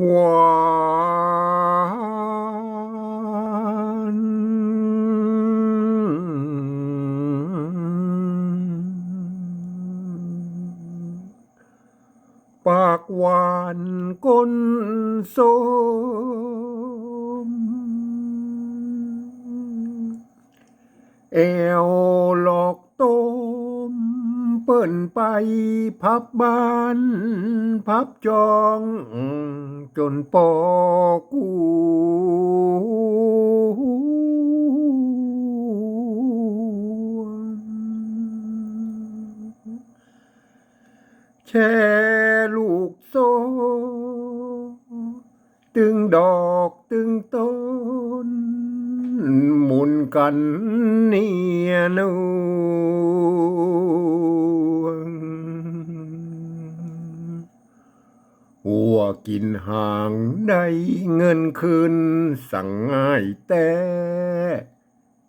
หวานปากหวานก้นสมแอวลอ เปิ้นไปพับบ้าน พับจอง จนปอกูแช่ลูกโซ ตึงดอกตึงต้น หมุนกันเนียนวง หัวกินห่างได้เงินคืนสั่งง่ายแต่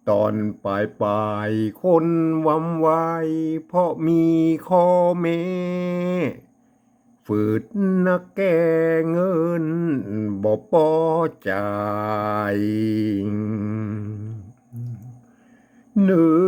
ตอนปลายปลายๆคนวำไวายเพราะมีข้อเม ฝืดนักแก่เงินบ่พอจ่ายเนื้อ